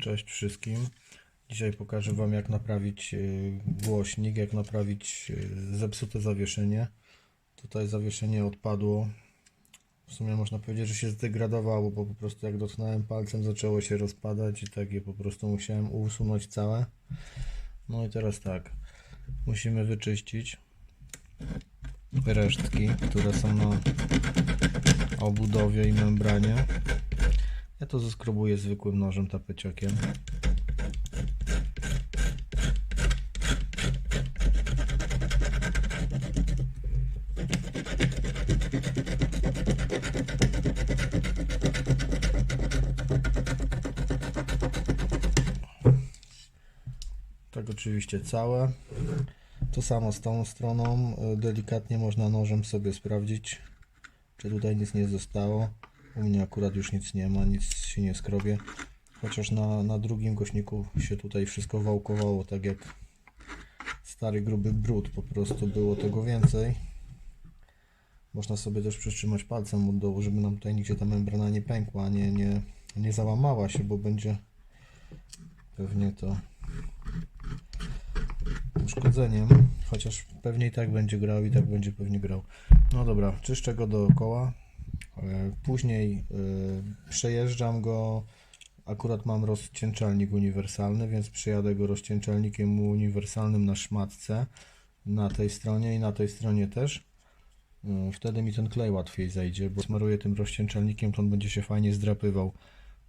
Cześć wszystkim. Dzisiaj pokażę Wam jak naprawić y, głośnik, jak naprawić y, zepsute zawieszenie. Tutaj zawieszenie odpadło. W sumie można powiedzieć, że się zdegradowało, bo po prostu jak dotknąłem palcem zaczęło się rozpadać i tak je po prostu musiałem usunąć całe. No i teraz tak, musimy wyczyścić resztki, które są na obudowie i membranie. Ja to zeskrobuję zwykłym nożem tapeciakiem. Tak oczywiście całe. To samo z tą stroną. Y, Delikatnie można nożem sobie sprawdzić, czy tutaj nic nie zostało. U mnie akurat już nic nie ma, nic się nie skrobie. Chociaż na, na drugim głośniku się tutaj wszystko wałkowało, tak jak stary gruby brud, po prostu było tego więcej. Można sobie też przytrzymać palcem od dołu, żeby nam tutaj nigdzie ta membrana nie pękła, nie, nie, nie załamała się, bo będzie pewnie to uszkodzeniem, chociaż pewnie i tak będzie grał i tak będzie pewnie grał. No dobra, czyszczę go dookoła. E, Później e, przejeżdżam go. Akurat mam rozcieńczalnik uniwersalny, więc przejadę go rozcieńczalnikiem uniwersalnym na szmatce na tej stronie i na tej stronie też. E, Wtedy mi ten klej łatwiej zejdzie, bo smaruję tym rozcieńczalnikiem, to on będzie się fajnie zdrapywał.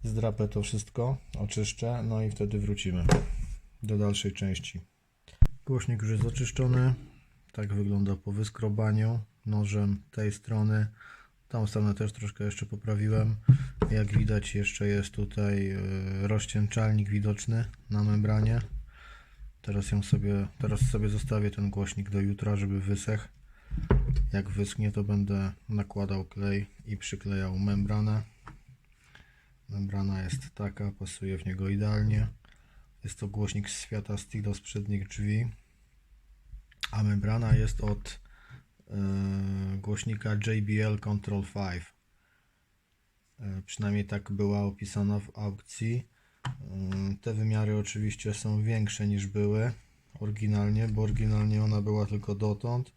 Zdrapę to wszystko, oczyszczę, no i wtedy wrócimy do dalszej części. Głośnik już jest oczyszczony. Tak wygląda po wyskrobaniu nożem tej strony. Tą stronę też troszkę jeszcze poprawiłem. Jak widać jeszcze jest tutaj e, rozcieńczalnik widoczny na membranie. Teraz ją sobie, teraz sobie zostawię ten głośnik do jutra, żeby wysechł. Jak wyschnie to będę nakładał klej i przyklejał membranę. Membrana jest taka, pasuje w niego idealnie. Jest to głośnik z świata Stilo z przednich drzwi, a membrana jest od głośnika JBL Control 5. E, przynajmniej tak była opisana w aukcji. E, te wymiary oczywiście są większe niż były oryginalnie, bo oryginalnie ona była tylko dotąd.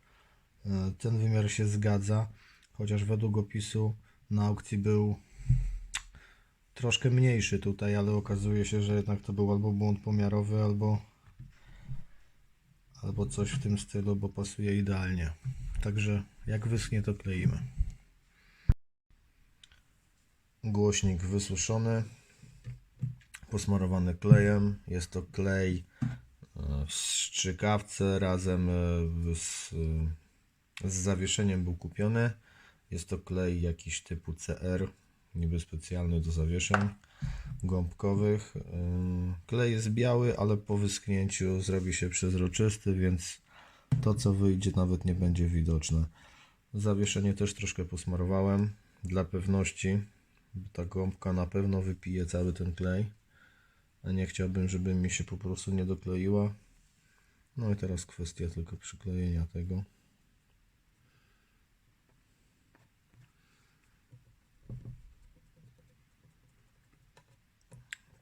E, ten wymiar się zgadza, chociaż według opisu na aukcji był troszkę mniejszy tutaj, ale okazuje się, że jednak to był albo błąd pomiarowy, albo albo coś w tym stylu, bo pasuje idealnie. Także jak wyschnie, to kleimy. Głośnik wysuszony, posmarowany klejem. Jest to klej e, w strzykawce razem e, z, e, z zawieszeniem był kupiony. Jest to klej jakiś typu CR, niby specjalny do zawieszeń gąbkowych. Klej jest biały, ale po wyschnięciu zrobi się przezroczysty, więc to co wyjdzie nawet nie będzie widoczne. Zawieszenie też troszkę posmarowałem dla pewności, bo ta gąbka na pewno wypije cały ten klej, a nie chciałbym, żeby mi się po prostu nie dokleiła. No i teraz kwestia tylko przyklejenia tego.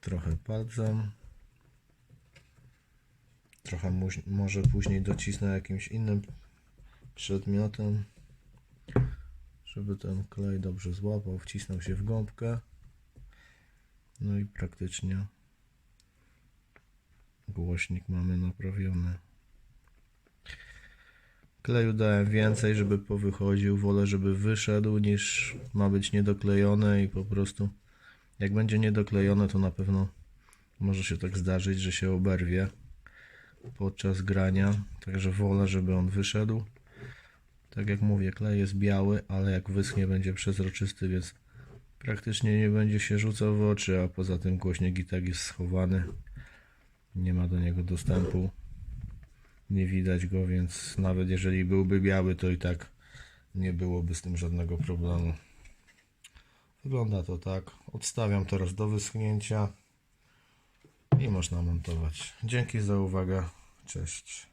trochę palcem. Trochę muś- może później docisnę jakimś innym przedmiotem, żeby ten klej dobrze złapał, wcisnął się w gąbkę. No i praktycznie głośnik mamy naprawiony. Kleju dałem więcej, żeby powychodził. Wolę, żeby wyszedł, niż ma być niedoklejony i po prostu jak będzie niedoklejone, to na pewno może się tak zdarzyć, że się oberwie podczas grania. Także wolę, żeby on wyszedł. Tak jak mówię, klej jest biały, ale jak wyschnie, będzie przezroczysty, więc praktycznie nie będzie się rzucał w oczy, a poza tym głośnik i tak jest schowany. Nie ma do niego dostępu. Nie widać go, więc nawet jeżeli byłby biały, to i tak nie byłoby z tym żadnego problemu. Wygląda to tak. Odstawiam teraz do wyschnięcia i można montować. Dzięki za uwagę. Cześć.